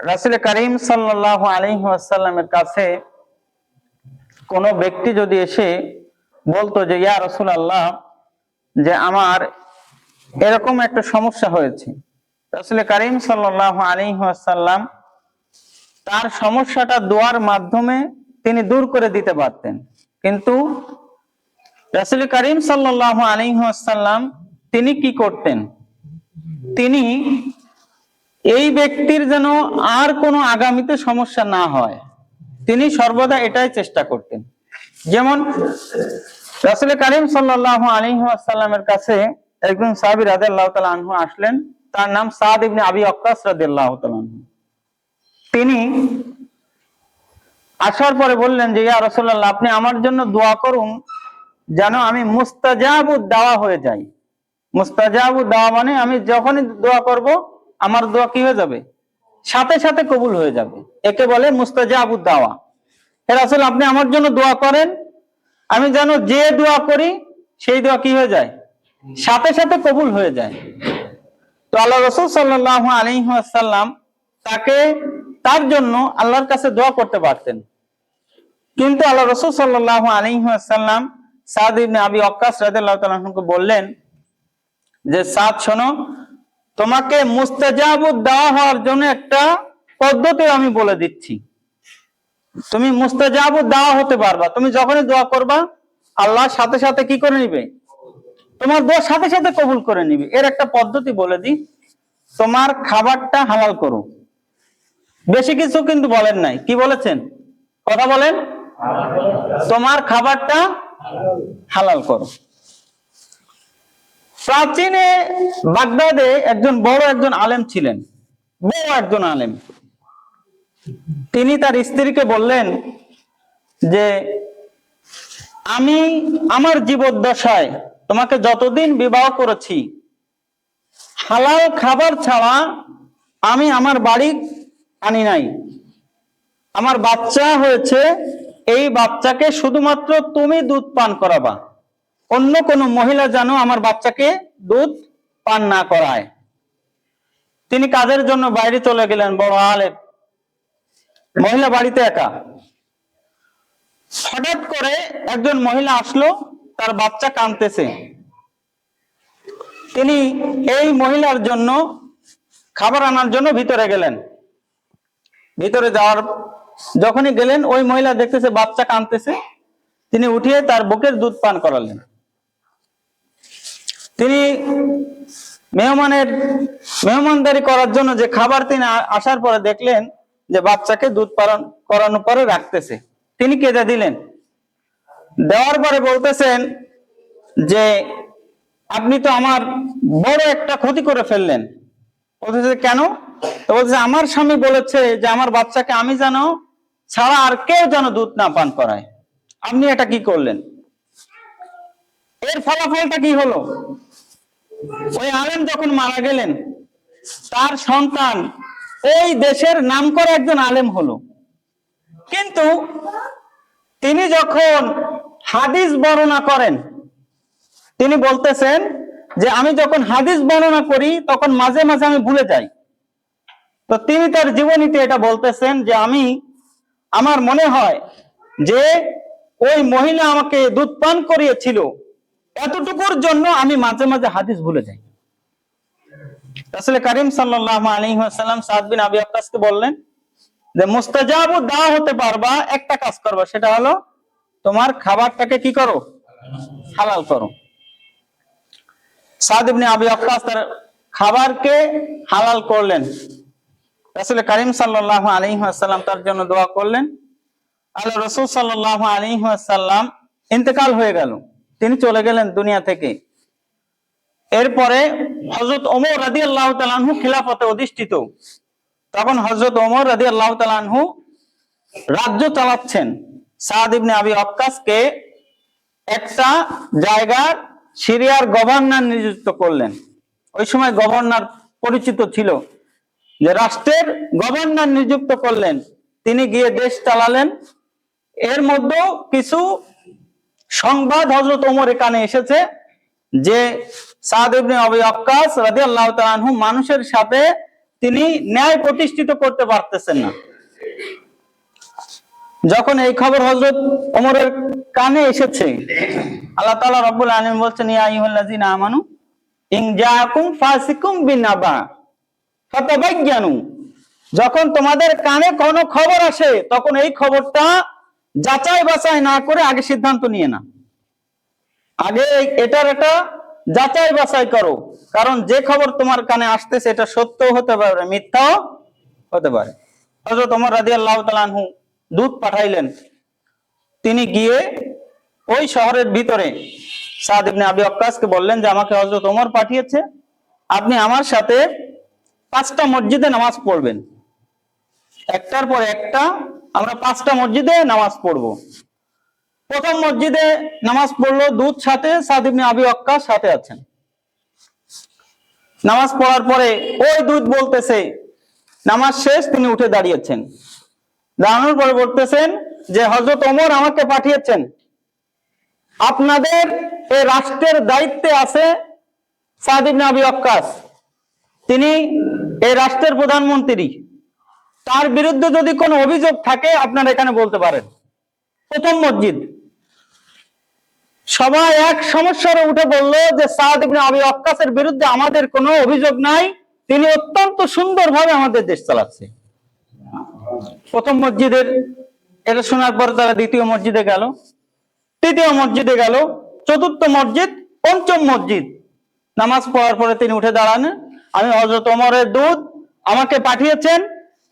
রাসুল করিম সাল্লাহ আলহিহাসাল্লামের কাছে কোনো ব্যক্তি যদি এসে বলতো যে, ইয়া রসুল আল্লাহ যে আমার এরকম একটা সমস্যা হয়েছে। রাসুল করিম সাল্লাহ আলহিহাসাল্লাম তার সমস্যাটা দোয়ার মাধ্যমে তিনি দূর করে দিতে পারতেন। কিন্তু রাসুল করিম সাল্লাহ আলহিহাসাল্লাম তিনি কি করতেন? তিনি এই ব্যক্তির যেন আর কোনো আগামীতে সমস্যা না হয়। তিনি সর্বদা এটাই চেষ্টা করতেন। যেমন রাসুল করিম সাল্লাহ আলিহাসাল্লামের কাছে একজন সাহাবি তাআলা আনহু আসলেন। তার নাম সাদ ইবনে আবি ওয়াক্কাস রাদিয়াল্লাহু তাআলা আনহু। তিনি আসার পরে বললেন যে, ইয়া রাসূলুল্লাহ, আপনি আমার জন্য দোয়া করুন যেন আমি মুস্তাজাবুদ দাওয়া হয়ে যাই। মুস্তাজাবুদ দাওয়া মানে আমি যখনই দোয়া করব আমার দোয়া কি হয়ে যাবে? সাথে সাথে কবুল হয়ে যাবে। একে বলে মুস্তাজাবুদ দাওয়া। হে রাসূল, আপনি আমার জন্য দোয়া করেন। আমি যেন যে দোয়া করি, সেই দোয়া কি হয়ে যায়? সাথে সাথে কবুল হয়ে যায়। তো আল্লাহ রসুল সাল্লাহ আলহিহাসাল্লাম তাকে তার জন্য আল্লাহর কাছে দোয়া করতে পারতেন। কিন্তু আল্লাহ রসুল সাল্লাহ আলহিহাসাল্লাম সাদ ইবনে আবি অক্কাস আনহুকে বললেন যে, সাদ শোনো তোমাকে মুস্তাজাবুদ দেওয়া হওয়ার জন্য একটা পদ্ধতি আমি বলে দিচ্ছি। তুমি মুস্তাজাবুদ দেওয়া হতে পারবা। তুমি যখনই দোয়া করবা, আল্লাহ সাথে সাথে কি করে নিবে? তোমার দোয়া সাথে সাথে কবুল করে নিবে। এর একটা পদ্ধতি বলে দিই, তোমার খাবারটা হালাল করো। বেশি কিছু কিন্তু বলেন নাই। কি বলেছেন? কথা বলেন। তোমার খাবারটা হালাল করো। প্রাচীনে বাগদাদে একজন বড় একজন আলেম ছিলেন। বড় একজন আলেম। তিনি তার স্ত্রীকে বললেন যে, আমি আমার জীবদ্দশায় তোমাকে যতদিন বিবাহ করেছি, হালাল খাবার ছাড়া আমি আমার বাড়ি আনি নাই। আমার বাচ্চা হয়েছে, এই বাচ্চাকে শুধুমাত্র তুমি দুধ পান করাবা। অন্য কোনো মহিলা যেন আমার বাচ্চাকে দুধ পান না করায়। তিনি কাজের জন্য বাইরে চলে গেলেন, বড় আলেম। মহিলা বাড়িতে একা। হঠাৎ করে একজন মহিলা আসলো, তার বাচ্চা কাঁদতেছে। তিনি এই মহিলার জন্য খাবার আনার জন্য ভিতরে গেলেন। ভিতরে যাওয়ার যখনই গেলেন, ওই মহিলা দেখতেছে বাচ্চা কাঁদতেছে। তিনি উঠিয়ে তার বুকের দুধ পান করালেন। তিনি মেহমানের, মেহমানদারি করার জন্য যে খাবার তিনি আসার পরে দেখলেন যে বাচ্চাকে দুধ পালন করানোর পরে রাখতেছে। তিনি কেঁদে দিলেন। দেওয়ার পরে বলতেছেন যে, আপনি তো আমার বড় একটা ক্ষতি করে ফেললেন। বলতেছে, কেন? তো বলতেছে, আমার স্বামী বলেছে যে, আমার বাচ্চাকে আমি যেন ছাড়া আর কেউ যেন দুধ না পান করায়। আপনি এটা কি করলেন? এর ফলাফলটা কি হলো? ওই আলেম যখন মারা গেলেন, তার সন্তান ওই দেশের নাম করে একজন আলেম হলো। কিন্তু তিনি যখন হাদিস বর্ণনা করেন, তিনি বলতেছেন যে আমি যখন হাদিস বর্ণনা করি, তখন মাঝে মাঝে আমি ভুলে যাই। তো তিনি তার জীবনীতে এটা বলতেছেন যে আমি, আমার মনে হয় যে ওই মহিলা আমাকে দুধ পান করিয়েছিল এতটুকুর জন্য আমি মাঝে মাঝে হাদিস ভুলে যাই। আসলে করিম সাল্লাহ আলহিহাসাল্লাম সাদ বিন আবি আক্কাসকে বললেন যে, মুস্তাজাবু দেওয়া হতে পারবা, একটা কাজ করবা, সেটা হলো তোমার খাবারটাকে কি করো? হালাল করো। সাদ ইবনে আবি আক্কাস তার খাবারকে হালাল করলেন। রাসূল করিম সাল্লাল্লাহু আলাইহি ওয়াসাল্লাম তার জন্য দোয়া করলেন। আল্লাহ রাসূল সাল্লাল্লাহু আলাইহি ওয়াসাল্লাম ইন্তেকাল হয়ে গেল। তিনি চলে গেলেন দুনিয়া থেকে। এরপরে হযরত ওমর রাদিয়াল্লাহু তাআলা আনহু খিলাফতে অধিষ্ঠিত। তখন হযরত ওমর রাদিয়াল্লাহু তাআলা আনহু রাজ্য চালাচ্ছেন। সাদ ইবনে আবি ওয়াক্কাসকে একটা জায়গার সিরিয়ার গভর্নর নিযুক্ত করলেন। ওই সময় গভর্নর পরিচিত ছিল। যে রাষ্ট্রের গভর্নর নিযুক্ত করলেন। তিনি গিয়ে দেশ চালালেন। এর মধ্যেও কিছু সংবাদ হজরত ওমর এখানে এসেছে যে আনহু মানুষের সাথে তিনি ন্যায় প্রতিষ্ঠিত করতে পারতেছেন না। যখন এই খবর হজরত ওমরের কানে এসেছে, আল্লাহ তাআলা রব্বুল আলামিন বলছেন, ইয়া আমানু যখন তোমাদের কানে কোনো খবর আসে, তখন এই খবরটা যাচাই বাছাই না করে আগে সিদ্ধান্ত নিয়ে না। আগে এটার একটা যাচাই বাছাই করো। কারণ যে খবর তোমার কানে আসতেছে এটা সত্য হতে পারে, মিথ্যাও হতে পারে। হযরত ওমর রাদিয়াল্লাহু তাআলা আনহু দূত পাঠাইলেন। তিনি গিয়ে ওই শহরের ভিতরে সাদ ইবনে আবি ওয়াক্কাসকে বললেন যে, আমাকে হযরত ওমর পাঠিয়েছে। আপনি আমার সাথে পাঁচটা মসজিদে নামাজ পড়বেন। একটার পর একটা আমরা পাঁচটা মসজিদে নামাজ পড়ব। প্রথম মসজিদে নামাজ পড়ল দুধ সাথে সাদ ইবনে আবি ওয়াক্কাস সাথে আছেন। নামাজ পড়ার পরে ওই দুধ বলতেছে, নামাজ শেষ, তিনি উঠে দাঁড়িয়েছেন। দাঁড়ানোর পরে বলতেছেন যে হজরত ওমর আমাকে পাঠিয়েছেন। আপনাদের এই রাষ্ট্রের দায়িত্বে আছে সাদ ইবনে আবি ওয়াক্কাস। তিনি এই রাষ্ট্রের প্রধানমন্ত্রী। তার বিরুদ্ধে যদি কোনো অভিযোগ থাকে, আপনারা এখানে বলতে পারেন। প্রথম মসজিদ। সবাই এক সমস্যার উঠে বলল যে সাদ ইবনে আবি ওয়াক্কাসের বিরুদ্ধে আমাদের কোনো অভিযোগ নাই। তিনি অত্যন্ত সুন্দরভাবে আমাদের দেশ চালাচ্ছে। প্রথম মসজিদের, এটা শোনার পর তারা দ্বিতীয় মসজিদে গেল। তৃতীয় মসজিদে গেল। চতুর্থ মসজিদ, পঞ্চম মসজিদ। নামাজ পড়ার পরে তিনি উঠে দাঁড়ান। আমি হজরত ওমরের দুধ আমাকে পাঠিয়েছেন।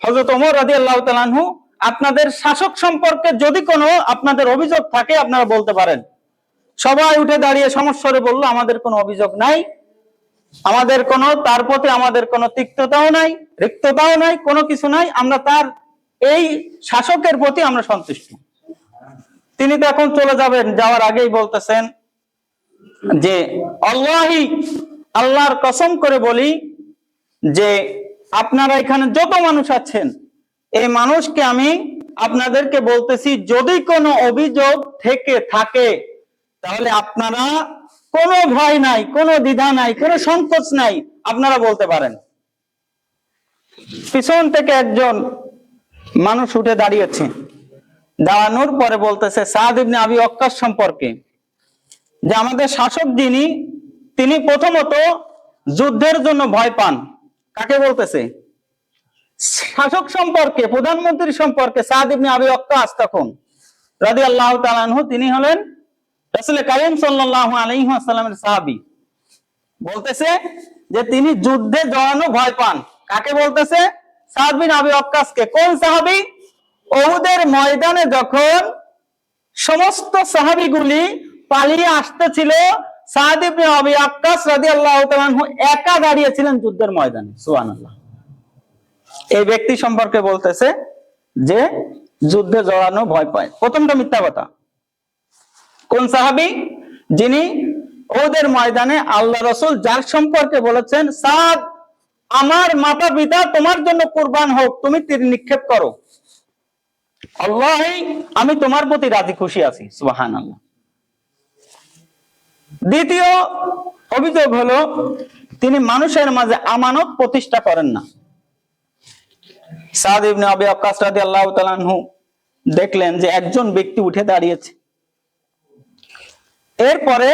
হজরত ওমর রাজি আল্লাহ তালানহু আপনাদের শাসক সম্পর্কে যদি কোনো আপনাদের অভিযোগ থাকে, আপনারা বলতে পারেন। সবাই উঠে দাঁড়িয়ে সমস্যারে বলল, আমাদের কোনো অভিযোগ নাই। আমাদের কোনো, তার প্রতি আমাদের কোনো তিক্ততাও নাই, রিক্ততাও নাই, কোনো কিছু নাই। আমরা তার, এই শাসকের প্রতি আমরা সন্তুষ্ট। তিনি তো এখন চলে যাবেন, যাওয়ার আগেই বলতেছেন যে, আল্লাহি, আল্লাহর কসম করে বলি যে আপনারা এখানে যত মানুষ আছেন, এই মানুষকে আমি আপনাদেরকে বলতেছি, যদি কোনো অভিযোগ থেকে থাকে, তাহলে আপনারা কোনো ভয় নাই, কোনো দ্বিধা নাই, কোনো সংকোচ নাই, আপনারা বলতে পারেন। পিছন থেকে একজন মানুষ উঠে দাঁড়িয়েছে। দাঁড়ানোর পরে বলতেছে, সাদ ইবনে আবি অক্কাস সম্পর্কে, যে আমাদের শাসক যিনি, তিনি প্রথমত যুদ্ধের জন্য ভয় পান। কাকে বলতেছে? শাসক সম্পর্কে, প্রধানমন্ত্রী সম্পর্কে সাদ ইবনে আবি অক্কাস তখন রাদি আল্লাহ তালানহু তিনি হলেন রাসূল কারীম সাল্লাল্লাহু আলাইহি ওয়াসাল্লামের সাহাবী। বলতেছে যে তিনি যুদ্ধে জড়ানো ভয় পান। কাকে বলতেছে? সাদ বিন আবি ওয়াক্কাসকে। কোন সাহাবী? ওহুদের ময়দানে যখন সমস্ত সাহাবীগুলি পালিয়ে আসতেছিল একা দাঁড়িয়েছিলেন যুদ্ধের ময়দানে, সুবহানাল্লাহ। এই ব্যক্তি সম্পর্কে বলতেছে যে যুদ্ধে জড়ানো ভয় পায়। প্রথমটা মিথ্যা কথা। কোন সাহাবী? যিনি ওদের ময়দানে আল্লাহ রসুল যার সম্পর্কে বলেছেন, সাদ, আমার মাতা পিতা তোমার জন্য কুরবান হোক, তুমি তীর নিক্ষেপ করো। আল্লাহ আমি তোমার প্রতি রাজি খুশি আছি সুবাহান আল্লাহ দ্বিতীয় অভিযোগ হলো, তিনি মানুষের মাঝে আমানত প্রতিষ্ঠা করেন না। দেখলেন যে একজন ব্যক্তি উঠে দাঁড়িয়েছে। এরপরে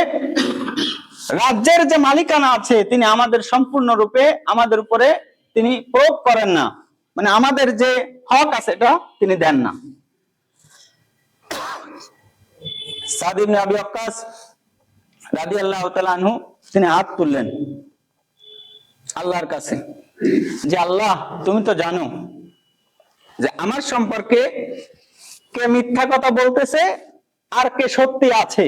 রাজ্যের যে মালিকানা আছে, তিনি আমাদের সম্পূর্ণরূপে আমাদের উপরে তিনি প্রয়োগ করেন না। মানে আমাদের যে হক আছে, এটা তিনি দেন না। সাদ আবি ওয়াক্কাস রাদিয়াল্লাহু তাআলা আনহু, তিনি হাত তুললেন আল্লাহর কাছে। যে আল্লাহ, তুমি তো জানো যে আমার সম্পর্কে কে মিথ্যা কথা বলতেছে আর কে সত্যি আছে।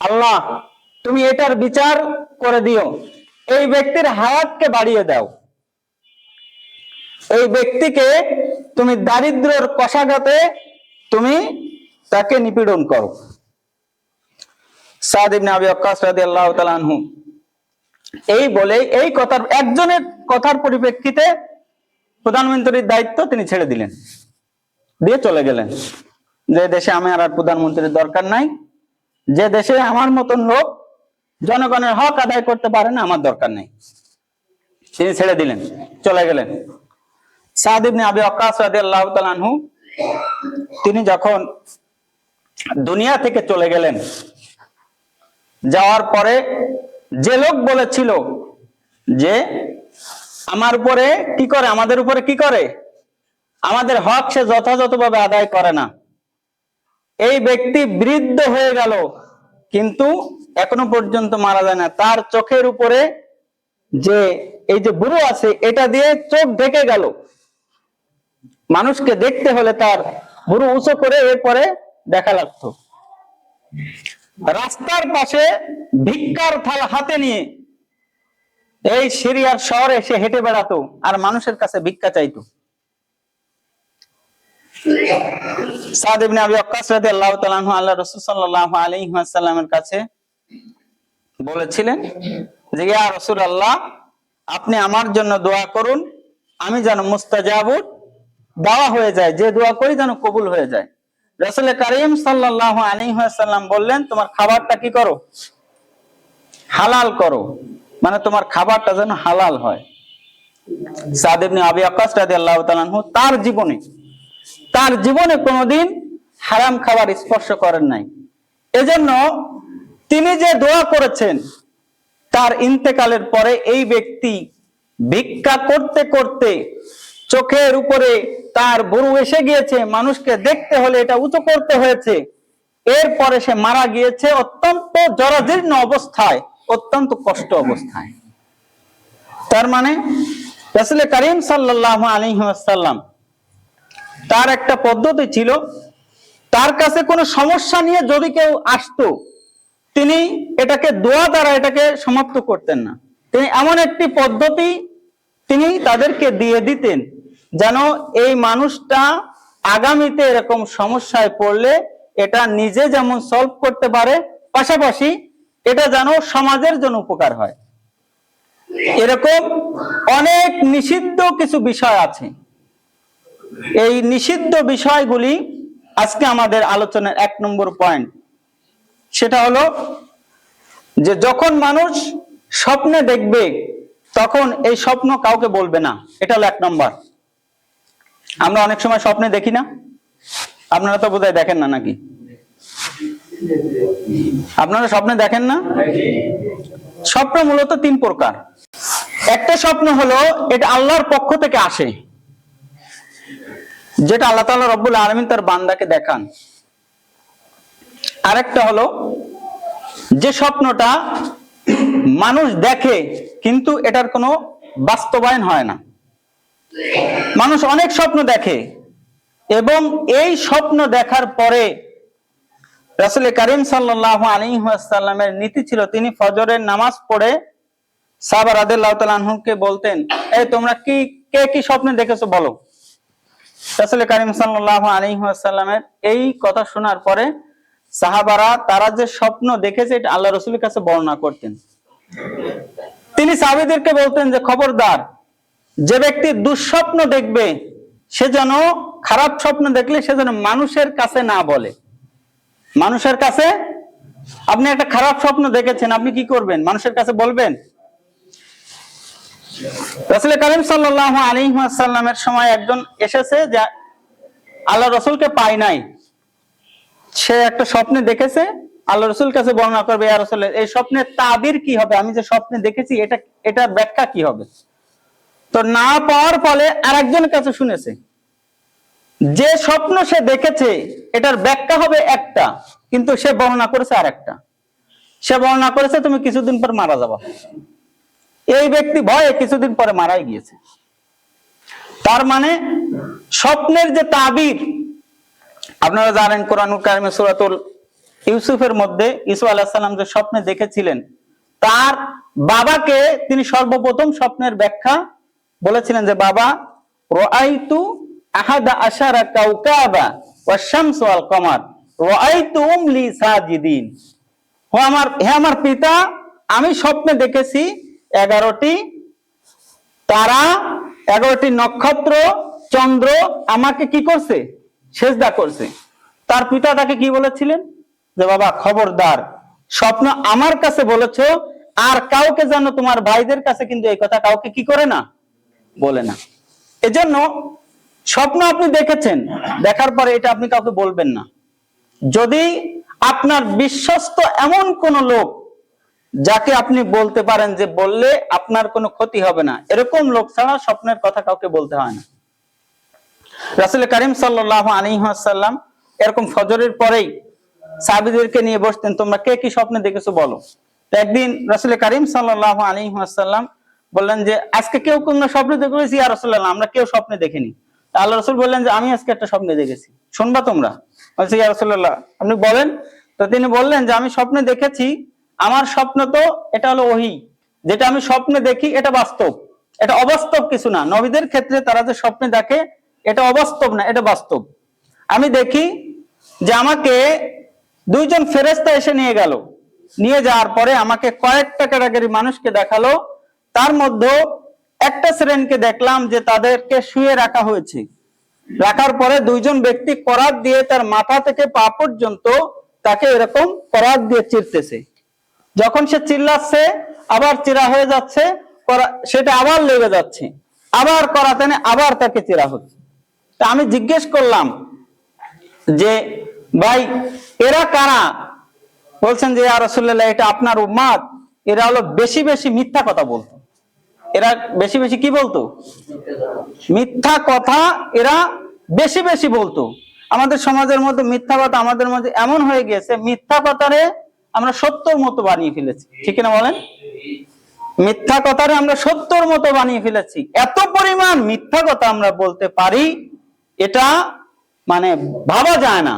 আল্লাহ, তুমি এটার বিচার করে দিও। এই ব্যক্তির হায়াতকে বাড়িয়ে দাও। এই ব্যক্তিকে তুমি দারিদ্রের কষাঘাতে তুমি তাকে নিপীড়ন করো। সাদ ইবনে আবি ওয়াক্কাস রাদিয়াল্লাহু তাআলা এই বলে এই কথার, একজনের কথার পরিপ্রেক্ষিতে প্রধানমন্ত্রীর দায়িত্ব তিনি ছেড়ে দিলেন। দিয়ে চলে গেলেন। যে দেশে আমি আর প্রধানমন্ত্রীর দরকার নাই, যে দেশে আমার মতন লোক জনগণের হক আদায় করতে পারে না, আমার দরকার নেই। তিনি ছেড়ে দিলেন, চলে গেলেন। সাদ ইবনে আবি ওয়াক্কাস রাদিয়াল্লাহু তিনি যখন দুনিয়া থেকে চলে গেলেন যাওয়ার পরে যে লোক বলেছিল যে আমার উপরে কি করে, আমাদের উপরে কি করে? আমাদের হক সে যথাযথভাবে আদায় করে না। এই ব্যক্তি বৃদ্ধ হয়ে গেল, কিন্তু এখনও পর্যন্ত মারা যায় না। তার চোখের উপরে যে এই যে বুড়ো আছে, এটা দিয়ে চোখ ঢেকে গেল। মানুষকে দেখতে হলে তার বুড়ো উঁচু করে এরপরে দেখা লাগতো। রাস্তার পাশে ভিক্ষার থাল হাতে নিয়ে এই সিরিয়ার শহরে এসে হেঁটে বেড়াতো আর মানুষের কাছে ভিক্ষা চাইতো। আল্লাহ কাছে বলেছিলেন যে, ইয়া আপনি আমার জন্য দোয়া করুন, আমি যেন মুস্তাজাবুত দেওয়া হয়ে যায়, যে দোয়া করি যেন কবুল হয়ে যায়। রাসূল করিম সাল্লাল্লাহু আলাইহি ওয়াসাল্লাম বললেন, তোমার খাবারটা কি করো? হালাল করো। মানে তোমার খাবারটা যেন হালাল হয়। সাদ ইবনে আবি রাদিয়াল্লাহু তাআলা আনহু তার জীবনে তার জীবনে কোনোদিন হারাম খাবার স্পর্শ করেন নাই। এজন্য তিনি যে দোয়া করেছেন, তার ইন্তেকালের পরে এই ব্যক্তি ভিক্ষা করতে করতে চোখের উপরে তার বুড়ো এসে গিয়েছে। মানুষকে দেখতে হলে এটা উঁচু করতে হয়েছে। এরপরে সে মারা গিয়েছে অত্যন্ত জরাজীর্ণ অবস্থায়, অত্যন্ত কষ্ট অবস্থায়। তার মানে রাসূল করিম সাল্লাল্লাহু আলাইহি ওয়াসাল্লাম তার একটা পদ্ধতি ছিল, তার কাছে কোনো সমস্যা নিয়ে যদি কেউ আসতো, তিনি এটাকে দোয়া দ্বারা এটাকে সমাপ্ত করতেন না। তিনি এমন একটি পদ্ধতি তিনি তাদেরকে দিয়ে দিতেন। যেন এই মানুষটা আগামীতে এরকম সমস্যায় পড়লে এটা নিজে যেমন সলভ করতে পারে, পাশাপাশি এটা যেন সমাজের জন্য উপকার হয়। এরকম অনেক নিষিদ্ধ কিছু বিষয় আছে। এই নিষিদ্ধ বিষয়গুলি আজকে আমাদের আলোচনার এক নম্বর পয়েন্ট সেটা হলো যে যখন মানুষ স্বপ্নে দেখবে, তখন এই স্বপ্ন কাউকে বলবে না। এটা হলো এক নম্বর। আমরা অনেক সময় স্বপ্নে দেখি না। আপনারা তো বোধহয় দেখেন না নাকি? আপনারা স্বপ্নে দেখেন না? স্বপ্ন মূলত তিন প্রকার। একটা স্বপ্ন হলো, এটা আল্লাহর পক্ষ থেকে আসে, যেটা আল্লাহ তাআলা রব্বুল আলামিন তার বান্দাকে দেখান। আরেকটা হলো, যে স্বপ্নটা মানুষ দেখে, কিন্তু এটার কোনো বাস্তবায়ন হয় না। মানুষ অনেক স্বপ্ন দেখে এবং এই স্বপ্ন দেখার পরে রাসূল করিম সাল্লাল্লাহু আলাইহি ওয়াসাল্লামের নীতি ছিল, তিনি ফজরের নামাজ পড়ে সাহাবা রাদিয়াল্লাহু বলতেন, এই তোমরা কি, কে কি স্বপ্নে দেখেছ বলো? রাসূল করিম সাল্লাল্লাহু আলাইহি ওয়াসাল্লামের এই কথা শোনার পরে সাহাবারা তারা যে স্বপ্ন দেখেছে, এটা আল্লাহ রসুলের কাছে বর্ণনা করতেন। তিনি সাহাবীদেরকে বলতেন যে, খবরদার যে ব্যক্তি দুঃস্বপ্ন দেখবে, সে যেন খারাপ স্বপ্ন দেখলে সে যেন মানুষের কাছে না বলে। মানুষের কাছে, আপনি একটা খারাপ স্বপ্ন দেখেছেন, আপনি কি করবেন? মানুষের কাছে বলবেন? রাসূল করিম সাল্লাল্লাহু আলাইহি ওয়াসাল্লামের সময় একজন এসেছে যে আল্লাহ রসুলকে পায় নাই। সে একটা স্বপ্নে দেখেছে আল্লাহ রসুল কাছে বর্ণনা করবে এই স্বপ্নের তাবির কি হবে? আমি যে স্বপ্নে দেখেছি, এটা এটা ব্যাখ্যা কি হবে? তো না পাওয়ার ফলে আরেকজনের কাছে শুনেছে। যে স্বপ্ন সে দেখেছে, এটার ব্যাখ্যা হবে একটা, কিন্তু সে বর্ণনা করেছে আরেকটা। সে বর্ণনা করেছে, তুমি কিছুদিন পর মারা যাবা। এই ব্যক্তি ভয়ে কিছুদিন পরে মারাই গিয়েছে। তার মানে স্বপ্নের যে তাবির, আপনারা জানেন কোরআনুল কারিমে সূরাতুল ইউসুফের মধ্যে ইসু আলাইহিস সালাম যে স্বপ্নে দেখেছিলেন, তার বাবাকে তিনি সর্বপ্রথম স্বপ্নের ব্যাখ্যা বলেছিলেন যে, বাবা আহাদা আশারা কাওকাবা ওয়াশ শামসু ওয়াল কমার। রাআইতুহুম লি সাজিদিন। ও আমার, হে আমার পিতা, আমি স্বপ্নে দেখেছি এগারোটি তারা, এগারোটি নক্ষত্র, চন্দ্র আমাকে কি করছে? সেজদা করছে। তার পিতা তাকে কি বলেছিলেন? যে, বাবা, খবরদার, স্বপ্ন আমার কাছে বলেছ, আর কাউকে যেন তোমার ভাইদের কাছে কিন্তু এই কথা কাউকে কি করে না? বলে না। এজন্য স্বপ্ন আপনি দেখেছেন, দেখার পরে এটা আপনি কাউকে বলবেন না। যদি আপনার বিশ্বস্ত এমন কোন লোক যাকে আপনি বলতে পারেন যে বললে আপনার কোনো ক্ষতি হবে না, এরকম লোক ছাড়া স্বপ্নের কথা কাউকে বলতে হয় না। রাসুল করিম সাল্লাহ আলিহাসাল্লাম এরকম ফজরের পরেই সাহাবিদেরকে নিয়ে বসতেন, তোমরা কে কি স্বপ্নে দেখেছ বলো? একদিন রাসুল করিম সাল্লাহ আলিহাসাল্লাম বললেন যে, আজকে কেউ কোন স্বপ্নে দেখেছি আর রসুল্লাহ আমরা কেউ স্বপ্নে দেখিনি। আল্লাহ রসুল বললেন যে, আমি আজকে একটা স্বপ্নে দেখেছি। শুনবা তোমরা? বলছি, ইয়া রসুল্লাহ আপনি বলেন? তো তিনি বললেন যে, আমি স্বপ্নে দেখেছি, আমার স্বপ্ন তো এটা হলো ওহি। যেটা আমি স্বপ্নে দেখি, এটা বাস্তব। এটা অবাস্তব কিছু না। নবীদের ক্ষেত্রে তারা যে স্বপ্নে দেখে, এটা অবাস্তব না, এটা বাস্তব। আমি দেখি যে, আমাকে দুইজন ফেরেস্তা এসে নিয়ে গেল। নিয়ে যাওয়ার পরে আমাকে কয়েকটা ক্যাটাগরি মানুষকে দেখাল। তার মধ্যে একটা শ্রেণীকে দেখলাম যে তাদেরকে শুয়ে রাখা হয়েছে। রাখার পরে দুইজন ব্যক্তি করাত দিয়ে তার মাথা থেকে পা পর্যন্ত তাকে এরকম করাত দিয়ে চিরতেছে। যখন সে চিল্লাচ্ছে, আবার চিরা হয়ে যাচ্ছে সেটা আবার লেগে যাচ্ছে। আবার করাতেনে আবার তাকে চিরা হচ্ছে। তা আমি জিজ্ঞেস করলাম যে, ভাই, এরা কারা? বলছেন যে রসুল্লাহ এটা আপনার উম্মাদ। এরা হলো বেশি বেশি মিথ্যা কথা বলতো। এরা বেশি বেশি কি বলতো? মিথ্যা কথা এরা বেশি বেশি বলতো। আমাদের সমাজের মধ্যে মিথ্যা কথা আমাদের মধ্যে এমন হয়ে গিয়েছে, মিথ্যা কথারে আমরা সত্যর মতো বানিয়ে ফেলেছি। ঠিক না বলেন? মিথ্যা কথারে আমরা সত্যর মতো বানিয়ে ফেলেছি। এত পরিমাণ মিথ্যা কথা আমরা বলতে পারি, এটা মানে ভাবা যায় না।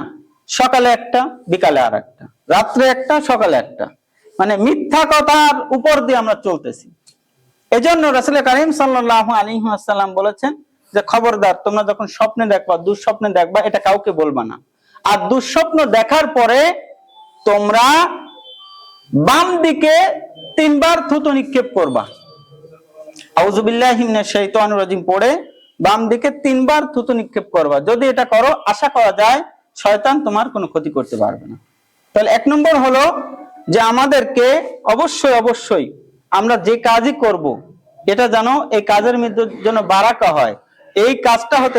সকালে একটা, বিকালে আর একটা রাত্রে একটা, সকালে একটা। মানে মিথ্যা কথার উপর দিয়ে আমরা চলতেছি। এজন্য রাসুল করিম সাল্লাহ আলী আসসালাম বলেছেন যে, খবরদার, তোমরা যখন স্বপ্নে দেখবা, দুঃস্বপ্নে দেখবা, এটা কাউকে বলবা না। আর দুঃস্বপ্ন দেখার পরে তোমরা বাম দিকে তিনবার থুতু নিক্ষেপ করবা। পড়ে বাম দিকে তিনবার থুতু নিক্ষেপ করবা। যদি এটা করো, আশা করা যায় শয়তান তোমার কোনো ক্ষতি করতে পারবে না। তাহলে এক নম্বর হলো যে, আমাদেরকে অবশ্যই অবশ্যই আমরা যে কাজই করব, এটা যেন এই কাজের মধ্যে যেন বারাকা হয়। এই কাজটা হতে